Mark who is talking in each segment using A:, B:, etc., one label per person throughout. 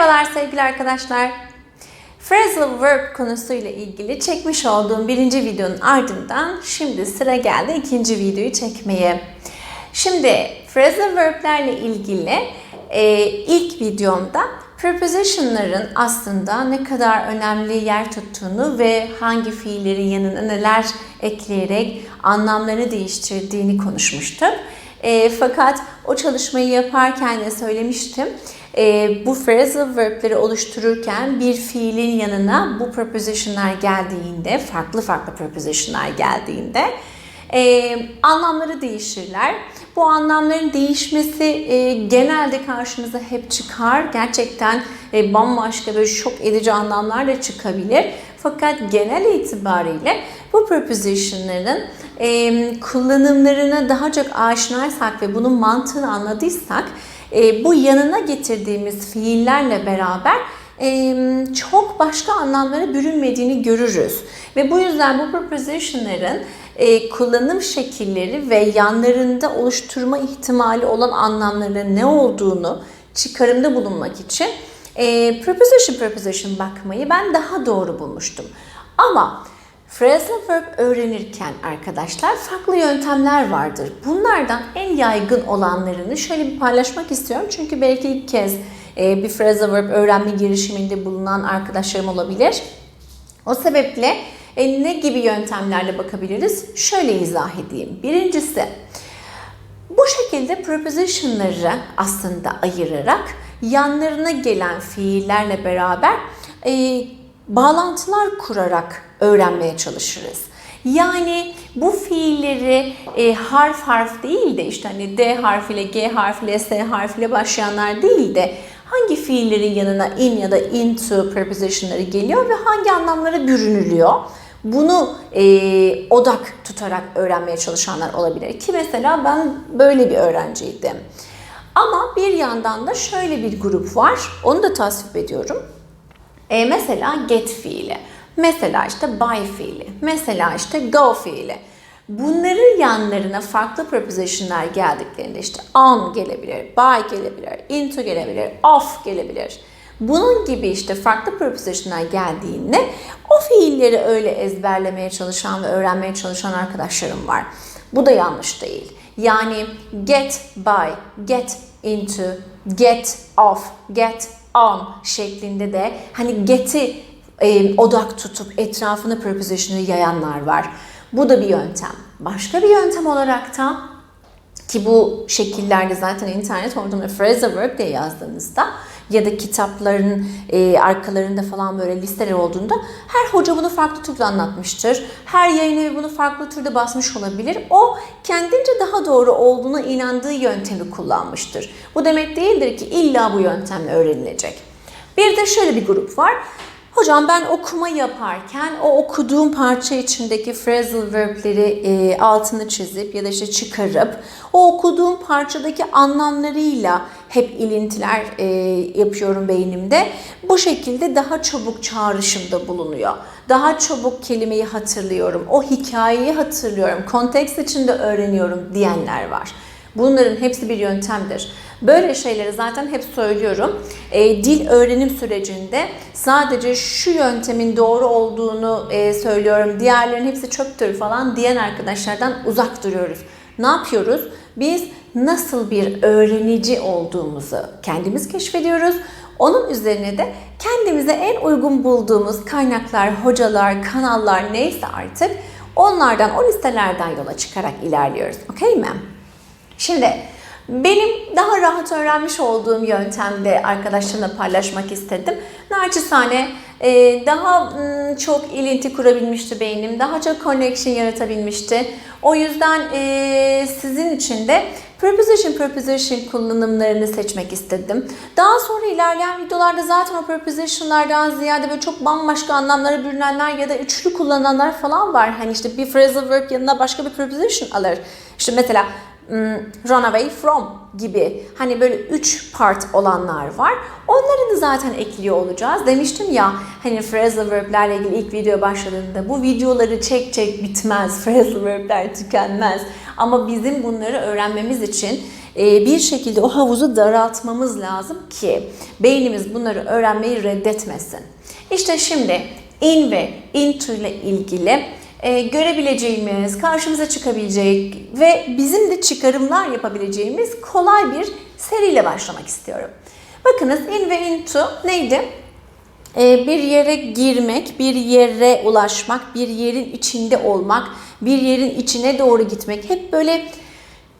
A: Merhabalar sevgili arkadaşlar. Phrasal verb konusuyla ilgili çekmiş olduğum birinci videonun ardından şimdi sıra geldi ikinci videoyu çekmeye. Şimdi phrasal verb'lerle ilgili e, ilk videomda prepositionların aslında ne kadar önemli yer tuttuğunu ve hangi fiillerin yanına neler ekleyerek anlamlarını değiştirdiğini konuşmuştuk. E, fakat o çalışmayı yaparken de söylemiştim. E, bu phrasal verb'leri oluştururken bir fiilin yanına bu prepositionlar geldiğinde, farklı farklı prepositionlar geldiğinde e, anlamları değişirler. Bu anlamların değişmesi e, genelde karşımıza hep çıkar. Gerçekten e, bambaşka böyle şok edici anlamlar da çıkabilir. Fakat genel itibariyle bu prepositionların e, kullanımlarına daha çok aşinaysak ve bunun mantığını anladıysak e, bu yanına getirdiğimiz fiillerle beraber çok başka anlamlara bürünmediğini görürüz. Ve bu yüzden bu prepositionların kullanım şekilleri ve yanlarında oluşturma ihtimali olan anlamlarının ne olduğunu çıkarımda bulunmak için e, preposition preposition bakmayı ben daha doğru bulmuştum. Ama phrasal verb öğrenirken arkadaşlar farklı yöntemler vardır. Bunlardan en yaygın olanlarını şöyle bir paylaşmak istiyorum. Çünkü belki ilk kez e, bir phrasal verb öğrenme girişiminde bulunan arkadaşlarım olabilir. O sebeple e, ne gibi yöntemlerle bakabiliriz? Şöyle izah edeyim. Birincisi, bu şekilde prepositionları aslında ayırarak yanlarına gelen fiillerle beraber e, bağlantılar kurarak öğrenmeye çalışırız. Yani bu fiilleri e, harf harf değil de işte hani D harfiyle, G harfiyle, S harfiyle başlayanlar değil de hangi fiillerin yanına in ya da into prepositionları geliyor ve hangi anlamlara bürünülüyor? Bunu e, odak tutarak öğrenmeye çalışanlar olabilir. Ki mesela ben böyle bir öğrenciydim. Ama bir yandan da şöyle bir grup var. Onu da tasvip ediyorum. E, mesela get fiili. Mesela işte buy fiili. Mesela işte go fiili. Bunların yanlarına farklı prepositionlar geldiklerinde işte on gelebilir, by gelebilir, into gelebilir, off gelebilir. Bunun gibi işte farklı prepositionlar geldiğinde o fiilleri öyle ezberlemeye çalışan ve öğrenmeye çalışan arkadaşlarım var. Bu da yanlış değil. Yani get by, get into, get off, get on şeklinde de hani get'i e, odak tutup etrafına preposition'ı yayanlar var. Bu da bir yöntem. Başka bir yöntem olarak da ki bu şekillerde zaten internet ortamında phrasal verb diye yazdığınızda ya da kitapların e, arkalarında falan böyle listeler olduğunda her hoca bunu farklı türde anlatmıştır. Her yayın evi bunu farklı türde basmış olabilir. O kendince daha doğru olduğuna inandığı yöntemi kullanmıştır. Bu demek değildir ki illa bu yöntemle öğrenilecek. Bir de şöyle bir grup var. Hocam ben okuma yaparken o okuduğum parça içindeki phrasal verb'leri e, altını çizip ya da işte çıkarıp o okuduğum parçadaki anlamlarıyla hep ilintiler e, yapıyorum beynimde. Bu şekilde daha çabuk çağrışımda bulunuyor. Daha çabuk kelimeyi hatırlıyorum. O hikayeyi hatırlıyorum. Konteks içinde öğreniyorum diyenler var. Bunların hepsi bir yöntemdir. Böyle şeyleri zaten hep söylüyorum. E, dil öğrenim sürecinde sadece şu yöntemin doğru olduğunu e, söylüyorum. Diğerlerinin hepsi çöptür falan diyen arkadaşlardan uzak duruyoruz. Ne yapıyoruz? Biz nasıl bir öğrenici olduğumuzu kendimiz keşfediyoruz. Onun üzerine de kendimize en uygun bulduğumuz kaynaklar, hocalar, kanallar neyse artık onlardan, o listelerden yola çıkarak ilerliyoruz. Okey mi? Şimdi benim daha rahat öğrenmiş olduğum yöntemde arkadaşlarımla paylaşmak istedim. Naçizane e, daha çok ilinti kurabilmişti beynim, daha çok connection yaratabilmişti. O yüzden e, sizin için de preposition preposition kullanımlarını seçmek istedim. Daha sonra ilerleyen videolarda zaten o prepositionlardan ziyade böyle çok bambaşka anlamlara bürünenler ya da üçlü kullananlar falan var. Hani işte bir phrasal verb yanına başka bir preposition alır. İşte mesela run away from gibi hani böyle üç part olanlar var. Onları da zaten ekliyor olacağız. Demiştim ya hani phrasal verb'lerle ilgili ilk video başladığında bu videoları çek çek bitmez. Phrasal verb'ler tükenmez. Ama bizim bunları öğrenmemiz için e, bir şekilde o havuzu daraltmamız lazım ki beynimiz bunları öğrenmeyi reddetmesin. İşte şimdi in ve into ile ilgili e, görebileceğimiz, karşımıza çıkabilecek ve bizim de çıkarımlar yapabileceğimiz kolay bir seriyle başlamak istiyorum. Bakınız in ve into neydi? E, bir yere girmek, bir yere ulaşmak, bir yerin içinde olmak, bir yerin içine doğru gitmek. Hep böyle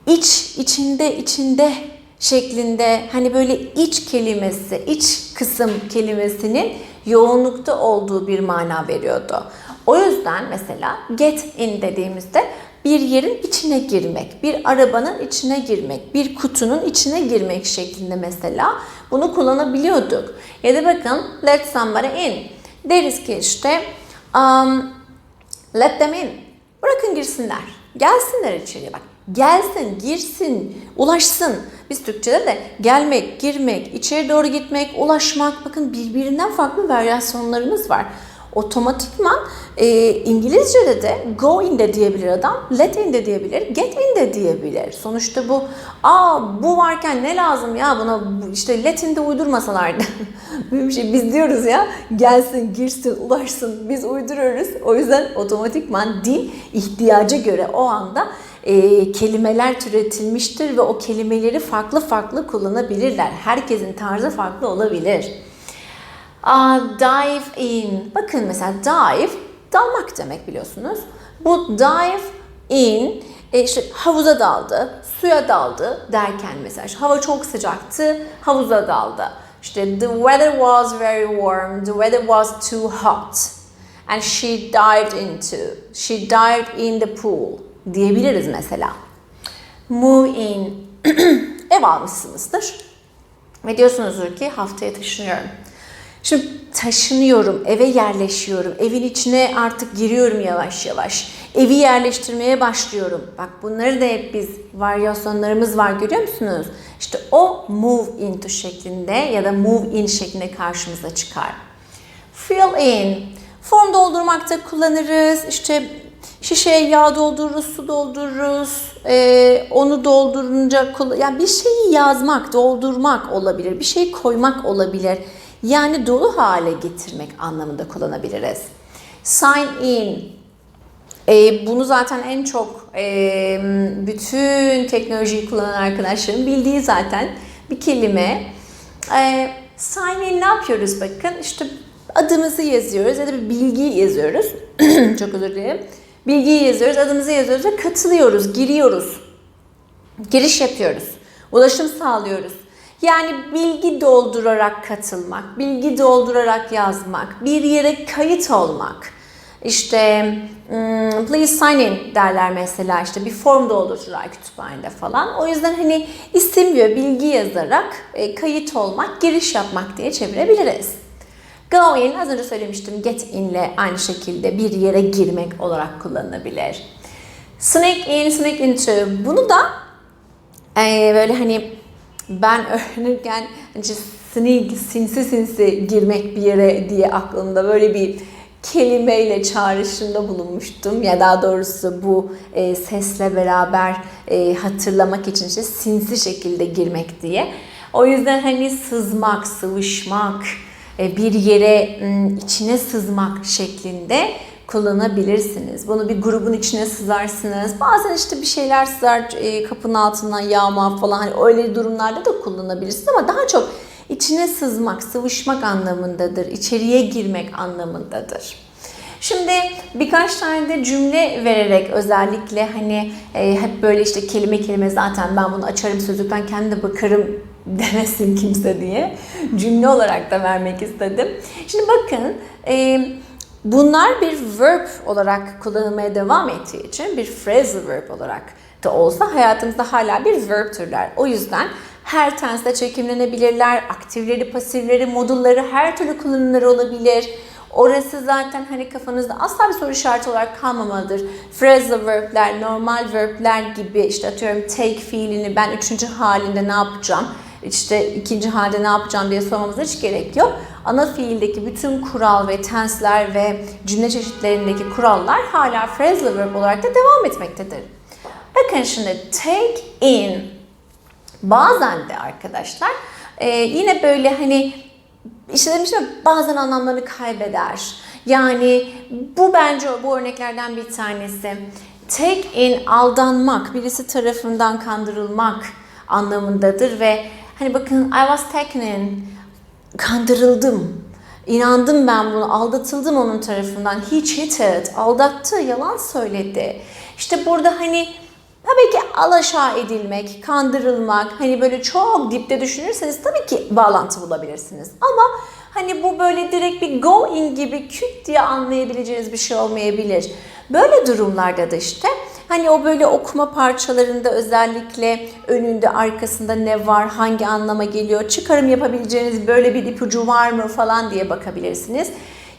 A: iç, içinde, içinde şeklinde hani böyle iç kelimesi, iç kısım kelimesinin yoğunlukta olduğu bir mana veriyordu. O yüzden mesela get in dediğimizde bir yerin içine girmek, bir arabanın içine girmek, bir kutunun içine girmek şeklinde mesela bunu kullanabiliyorduk. Ya da bakın let somebody in. Deriz ki işte um, let them in. Bırakın girsinler. Gelsinler içeriye bak. Gelsin, girsin, ulaşsın. Biz Türkçe'de de gelmek, girmek, içeri doğru gitmek, ulaşmak bakın birbirinden farklı varyasyonlarımız var. Otomatikman e, İngilizce'de de go in de diyebilir adam, let in de diyebilir, get in de diyebilir. Sonuçta bu, aa bu varken ne lazım ya buna işte let in de uydurmasalardı. Bir şey biz diyoruz ya gelsin, girsin, ulaşsın biz uyduruyoruz. O yüzden otomatikman dil ihtiyaca göre o anda e, kelimeler türetilmiştir ve o kelimeleri farklı farklı kullanabilirler. Herkesin tarzı farklı olabilir. Uh, dive in. Bakın mesela dive dalmak demek biliyorsunuz. Bu dive in e, işte havuza daldı, suya daldı derken mesela işte hava çok sıcaktı, havuza daldı. İşte the weather was very warm, the weather was too hot and she dived into, she dived in the pool diyebiliriz mesela. Move in, ev almışsınızdır ve diyorsunuzdur ki haftaya taşınıyorum. Şimdi taşınıyorum, eve yerleşiyorum, evin içine artık giriyorum yavaş yavaş. Evi yerleştirmeye başlıyorum. Bak bunları da hep biz varyasyonlarımız var görüyor musunuz? İşte o move into şeklinde ya da move in şeklinde karşımıza çıkar. Fill in. Form doldurmakta kullanırız. İşte şişeye yağ doldururuz, su doldururuz. Ee, onu doldurunca yani bir şeyi yazmak, doldurmak olabilir. Bir şey koymak olabilir. Yani dolu hale getirmek anlamında kullanabiliriz. Sign in. E, bunu zaten en çok e, bütün teknolojiyi kullanan arkadaşların bildiği zaten bir kelime. E, sign in ne yapıyoruz bakın? İşte adımızı yazıyoruz ya da bir bilgiyi yazıyoruz. çok özür dilerim. Bilgiyi yazıyoruz, adımızı yazıyoruz ve katılıyoruz, giriyoruz. Giriş yapıyoruz. Ulaşım sağlıyoruz. Yani bilgi doldurarak katılmak, bilgi doldurarak yazmak, bir yere kayıt olmak. İşte hmm, please sign in derler mesela işte bir form doldururlar kütüphanede falan. O yüzden hani isim ve bilgi yazarak e, kayıt olmak, giriş yapmak diye çevirebiliriz. Go in az önce söylemiştim get in ile aynı şekilde bir yere girmek olarak kullanılabilir. Sneak in, sneak into bunu da e, böyle hani ben öğrenirken hani sneak, sinsi sinsi girmek bir yere diye aklımda böyle bir kelimeyle çağrışımda bulunmuştum. Ya daha doğrusu bu e, sesle beraber e, hatırlamak için işte sinsi şekilde girmek diye. O yüzden hani sızmak, sıvışmak, e, bir yere içine sızmak şeklinde kullanabilirsiniz. Bunu bir grubun içine sızarsınız. Bazen işte bir şeyler sızar e, kapının altından yağma falan hani öyle durumlarda da kullanabilirsiniz ama daha çok içine sızmak, sıvışmak anlamındadır. İçeriye girmek anlamındadır. Şimdi birkaç tane de cümle vererek özellikle hani e, hep böyle işte kelime kelime zaten ben bunu açarım sözlükten kendi bakarım demesin kimse diye cümle olarak da vermek istedim. Şimdi bakın e, bunlar bir verb olarak kullanılmaya devam ettiği için bir phrasal verb olarak da olsa hayatımızda hala bir verb türler. O yüzden her tenste çekimlenebilirler, aktifleri, pasifleri, modulları her türlü kullanımları olabilir. Orası zaten hani kafanızda asla bir soru işareti olarak kalmamalıdır. Phrasal verb'ler, normal verb'ler gibi işte atıyorum take fiilini ben üçüncü halinde ne yapacağım? İşte ikinci halde ne yapacağım diye sormamıza hiç gerek yok. Ana fiildeki bütün kural ve tensler ve cümle çeşitlerindeki kurallar hala phrasal verb olarak da devam etmektedir. Bakın şimdi take in Bazen de arkadaşlar e, yine böyle hani işte demiştim bazen anlamlarını kaybeder. Yani bu bence bu örneklerden bir tanesi. Take in aldanmak, birisi tarafından kandırılmak anlamındadır ve hani bakın I was taken kandırıldım. İnandım ben bunu, aldatıldım onun tarafından. He cheated, aldattı, yalan söyledi. İşte burada hani tabii ki alaşağı edilmek, kandırılmak, hani böyle çok dipte düşünürseniz tabii ki bağlantı bulabilirsiniz. Ama hani bu böyle direkt bir go in gibi küt diye anlayabileceğiniz bir şey olmayabilir. Böyle durumlarda da işte Hani o böyle okuma parçalarında özellikle önünde arkasında ne var, hangi anlama geliyor, çıkarım yapabileceğiniz böyle bir ipucu var mı falan diye bakabilirsiniz.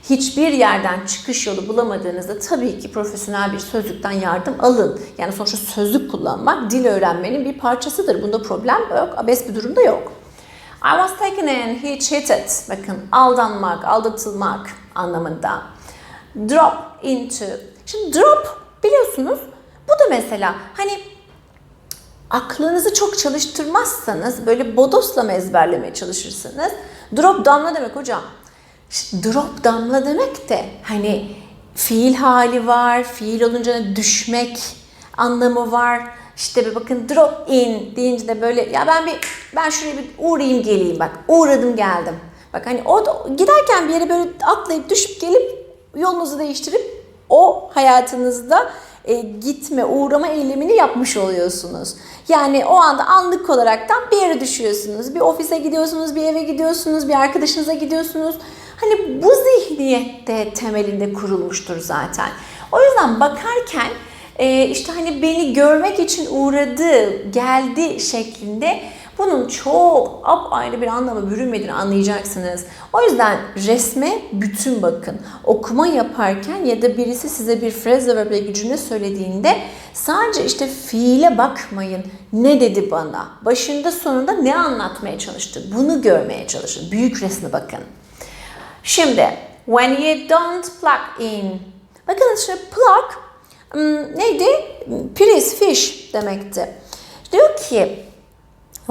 A: Hiçbir yerden çıkış yolu bulamadığınızda tabii ki profesyonel bir sözlükten yardım alın. Yani sonuçta sözlük kullanmak dil öğrenmenin bir parçasıdır. Bunda problem yok, abes bir durumda yok. I was taken in, he cheated. Bakın aldanmak, aldatılmak anlamında. Drop into. Şimdi drop biliyorsunuz bu da mesela hani aklınızı çok çalıştırmazsanız böyle bodosla ezberlemeye çalışırsanız drop damla demek hocam. Drop damla demek de hani fiil hali var, fiil olunca düşmek anlamı var. İşte bir bakın drop in deyince de böyle ya ben bir ben şuraya bir uğrayayım geleyim bak uğradım geldim. Bak hani o da, giderken bir yere böyle atlayıp düşüp gelip yolunuzu değiştirip o hayatınızda e, gitme, uğrama eylemini yapmış oluyorsunuz. Yani o anda anlık olaraktan bir yere düşüyorsunuz. Bir ofise gidiyorsunuz, bir eve gidiyorsunuz, bir arkadaşınıza gidiyorsunuz. Hani bu zihniyette temelinde kurulmuştur zaten. O yüzden bakarken e, işte hani beni görmek için uğradı, geldi şeklinde bunun çok ayrı bir anlama bürünmediğini anlayacaksınız. O yüzden resme bütün bakın. Okuma yaparken ya da birisi size bir phrase ve bir cümle söylediğinde sadece işte fiile bakmayın. Ne dedi bana? Başında sonunda ne anlatmaya çalıştı? Bunu görmeye çalışın. Büyük resme bakın. Şimdi when you don't plug in. Bakın şimdi plug hmm, neydi? Priz, fish demekti. Diyor ki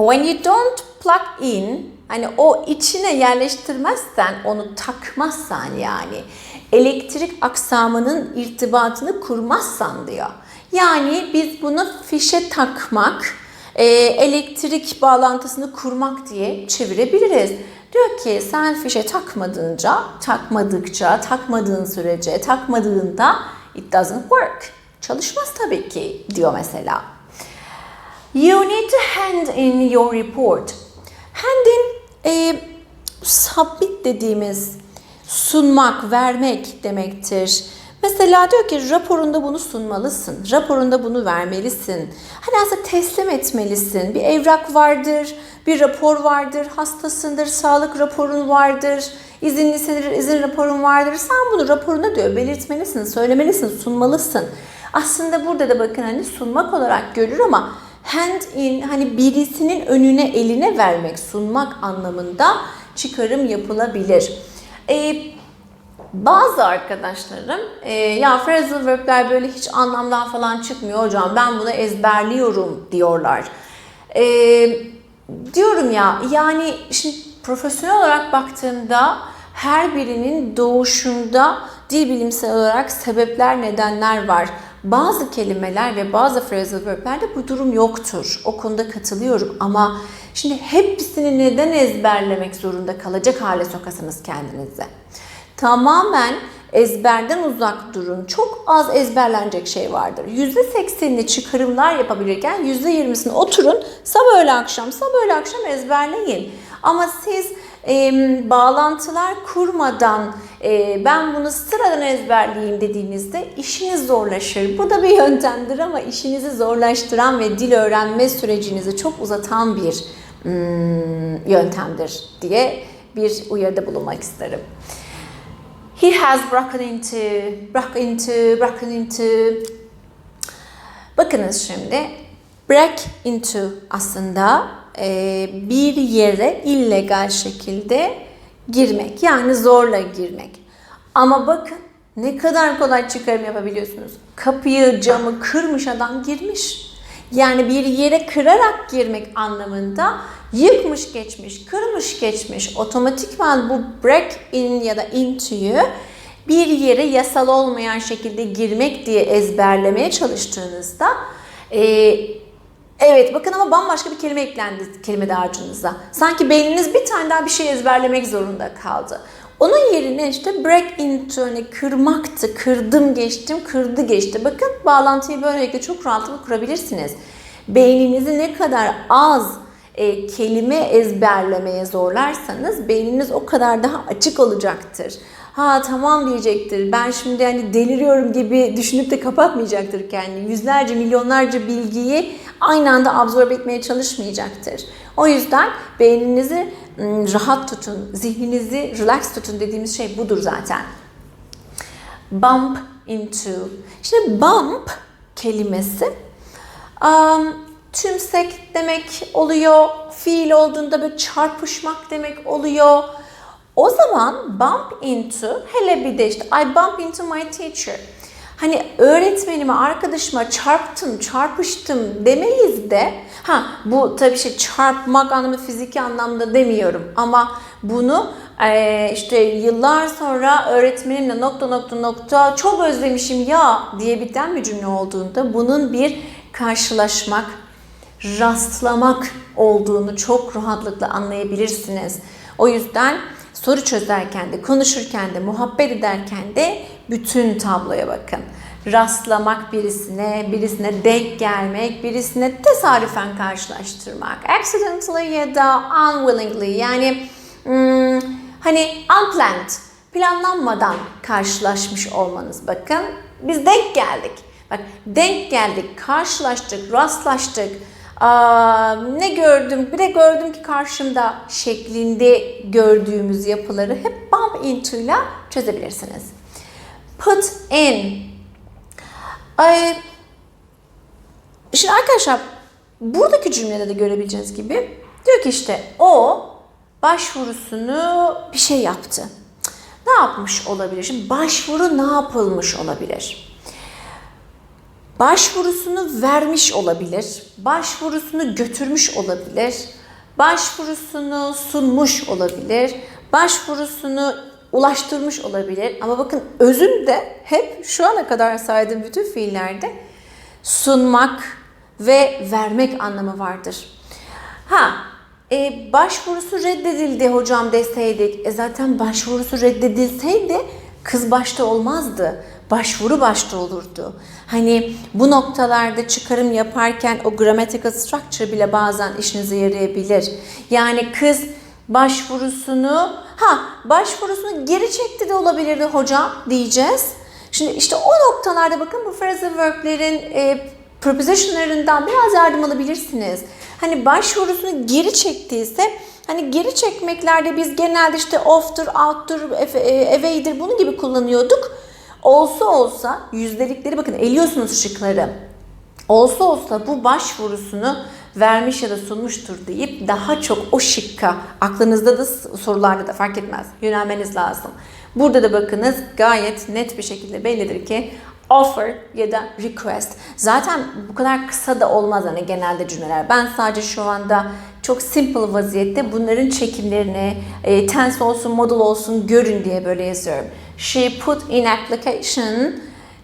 A: When you don't plug in, hani o içine yerleştirmezsen, onu takmazsan yani elektrik aksamının irtibatını kurmazsan diyor. Yani biz bunu fişe takmak, e, elektrik bağlantısını kurmak diye çevirebiliriz. Diyor ki sen fişe takmadınca, takmadıkça, takmadığın sürece, takmadığında it doesn't work. Çalışmaz tabii ki diyor mesela. You need to hand in your report. Hand in e, submit dediğimiz sunmak, vermek demektir. Mesela diyor ki raporunda bunu sunmalısın, raporunda bunu vermelisin. Hani aslında teslim etmelisin. Bir evrak vardır, bir rapor vardır, hastasındır, sağlık raporun vardır, izinlisindir, izin raporun vardır. Sen bunu raporunda diyor belirtmelisin, söylemelisin, sunmalısın. Aslında burada da bakın hani sunmak olarak görür ama hand in hani birisinin önüne eline vermek, sunmak anlamında çıkarım yapılabilir. Ee, bazı arkadaşlarım e, ya phrasal verb'ler böyle hiç anlamdan falan çıkmıyor hocam ben bunu ezberliyorum diyorlar. E, diyorum ya yani şimdi profesyonel olarak baktığımda her birinin doğuşunda dil bilimsel olarak sebepler, nedenler var. Bazı kelimeler ve bazı phrasal verb'lerde bu durum yoktur. O konuda katılıyorum ama şimdi hepsini neden ezberlemek zorunda kalacak hale sokasınız kendinize. Tamamen ezberden uzak durun. Çok az ezberlenecek şey vardır. %80'ini çıkarımlar yapabilirken %20'sini oturun sabah öğle akşam sabah öğle akşam ezberleyin. Ama siz e, bağlantılar kurmadan e, ben bunu sıradan ezberleyeyim dediğinizde işiniz zorlaşır. Bu da bir yöntemdir ama işinizi zorlaştıran ve dil öğrenme sürecinizi çok uzatan bir hmm, yöntemdir diye bir uyarıda bulunmak isterim. He has broken into, broken into, broken into. Bakınız şimdi. Break into aslında e, bir yere illegal şekilde girmek. Yani zorla girmek. Ama bakın ne kadar kolay çıkarım yapabiliyorsunuz. Kapıyı, camı kırmış adam girmiş. Yani bir yere kırarak girmek anlamında yıkmış geçmiş, kırmış geçmiş. Otomatikman bu break in ya da into'yu bir yere yasal olmayan şekilde girmek diye ezberlemeye çalıştığınızda e, evet bakın ama bambaşka bir kelime eklendi kelime dağarcığınıza. Sanki beyniniz bir tane daha bir şey ezberlemek zorunda kaldı. Onun yerine işte break into hani kırmaktı, kırdım geçtim, kırdı geçti. Bakın bağlantıyı böylelikle çok rahatlıkla kurabilirsiniz. Beyninizi ne kadar az e, kelime ezberlemeye zorlarsanız beyniniz o kadar daha açık olacaktır. Ha tamam diyecektir. Ben şimdi hani deliriyorum gibi düşünüp de kapatmayacaktır kendini. Yüzlerce, milyonlarca bilgiyi aynı anda absorbe etmeye çalışmayacaktır. O yüzden beyninizi rahat tutun, zihninizi relax tutun dediğimiz şey budur zaten. Bump into. Şimdi bump kelimesi um, tümsek demek oluyor. Fiil olduğunda böyle çarpışmak demek oluyor. O zaman bump into hele bir de işte I bump into my teacher. Hani öğretmenime, arkadaşıma çarptım, çarpıştım demeyiz de ha bu tabii şey çarpmak anlamı fiziki anlamda demiyorum ama bunu işte yıllar sonra öğretmenimle nokta nokta nokta çok özlemişim ya diye biten bir cümle olduğunda bunun bir karşılaşmak, rastlamak olduğunu çok rahatlıkla anlayabilirsiniz. O yüzden soru çözerken de, konuşurken de, muhabbet ederken de bütün tabloya bakın. Rastlamak birisine, birisine denk gelmek, birisine tesadüfen karşılaştırmak. Accidentally ya da unwillingly yani hmm, hani unplanned, planlanmadan karşılaşmış olmanız bakın. Biz denk geldik. Bak denk geldik, karşılaştık, rastlaştık. Ne gördüm, bir de gördüm ki karşımda şeklinde gördüğümüz yapıları hep bump into ile çözebilirsiniz. Put in. Ay, şimdi arkadaşlar buradaki cümlede de görebileceğiniz gibi diyor ki işte o başvurusunu bir şey yaptı. Ne yapmış olabilir? Şimdi başvuru ne yapılmış olabilir? Başvurusunu vermiş olabilir, başvurusunu götürmüş olabilir, başvurusunu sunmuş olabilir, başvurusunu ulaştırmış olabilir. Ama bakın özünde hep şu ana kadar saydığım bütün fiillerde sunmak ve vermek anlamı vardır. Ha, e, başvurusu reddedildi hocam deseydik. E zaten başvurusu reddedilseydi kız başta olmazdı başvuru başta olurdu. Hani bu noktalarda çıkarım yaparken o grammatical structure bile bazen işinize yarayabilir. Yani kız başvurusunu ha başvurusunu geri çekti de olabilirdi hocam diyeceğiz. Şimdi işte o noktalarda bakın bu phrasal verb'lerin e, prepositionlarından biraz yardım alabilirsiniz. Hani başvurusunu geri çektiyse Hani geri çekmeklerde biz genelde işte off'tur, out'tur, away'dir bunun gibi kullanıyorduk. Olsa olsa yüzdelikleri bakın eliyorsunuz şıkları. Olsa olsa bu başvurusunu vermiş ya da sunmuştur deyip daha çok o şıkka aklınızda da sorularda da fark etmez yönelmeniz lazım. Burada da bakınız gayet net bir şekilde bellidir ki offer ya da request. Zaten bu kadar kısa da olmaz hani genelde cümleler. Ben sadece şu anda çok simple vaziyette bunların çekimlerini e, tense olsun, model olsun görün diye böyle yazıyorum. She put in application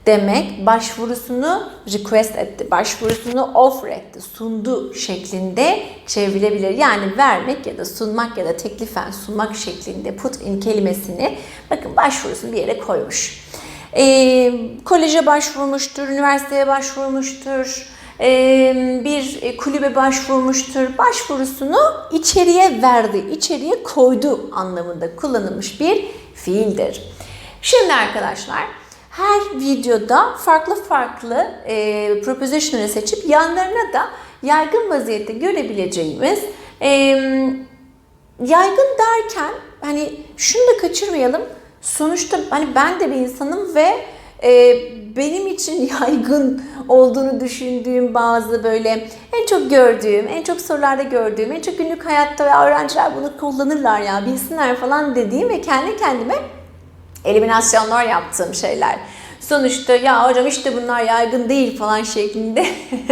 A: demek başvurusunu request etti, başvurusunu offer etti, sundu şeklinde çevrilebilir. Yani vermek ya da sunmak ya da teklifen sunmak şeklinde put in kelimesini bakın başvurusunu bir yere koymuş. Ee, koleje başvurmuştur, üniversiteye başvurmuştur, ee, bir kulübe başvurmuştur. Başvurusunu içeriye verdi, içeriye koydu anlamında kullanılmış bir fiildir. Şimdi arkadaşlar her videoda farklı farklı e, proposition'ları seçip yanlarına da yaygın vaziyette görebileceğimiz e, yaygın derken hani şunu da kaçırmayalım. Sonuçta hani ben de bir insanım ve e, benim için yaygın olduğunu düşündüğüm bazı böyle en çok gördüğüm, en çok sorularda gördüğüm, en çok günlük hayatta ve öğrenciler bunu kullanırlar ya bilsinler falan dediğim ve kendi kendime eliminasyonlar yaptığım şeyler sonuçta ya hocam işte bunlar yaygın değil falan şeklinde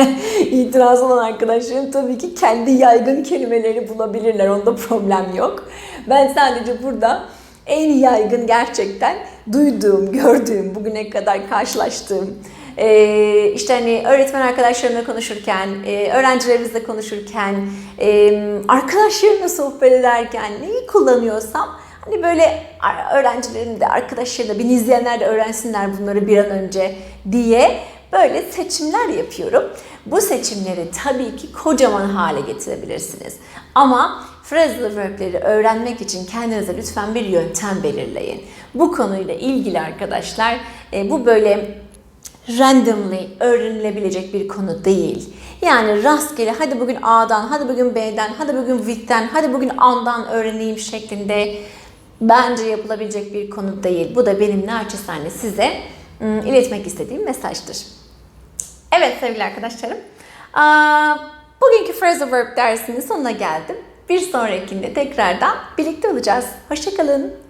A: itiraz olan arkadaşlarım tabii ki kendi yaygın kelimeleri bulabilirler. Onda problem yok. Ben sadece burada en yaygın gerçekten duyduğum, gördüğüm, bugüne kadar karşılaştığım ee, işte hani öğretmen arkadaşlarımla konuşurken, e, öğrencilerimizle konuşurken, e, arkadaşlarımla sohbet ederken neyi kullanıyorsam hani böyle öğrencilerim de arkadaşlarım da beni izleyenler de öğrensinler bunları bir an önce diye böyle seçimler yapıyorum. Bu seçimleri tabii ki kocaman hale getirebilirsiniz. Ama phrasal verb'leri öğrenmek için kendinize lütfen bir yöntem belirleyin. Bu konuyla ilgili arkadaşlar e, bu böyle randomly öğrenilebilecek bir konu değil. Yani rastgele hadi bugün A'dan, hadi bugün B'den, hadi bugün With'ten, hadi bugün An'dan öğreneyim şeklinde bence yapılabilecek bir konu değil. Bu da benim naçizane size ım, iletmek istediğim mesajdır. Evet sevgili arkadaşlarım. Bugünkü phrasal verb dersinin sonuna geldim. Bir sonrakinde tekrardan birlikte olacağız. Hoşçakalın.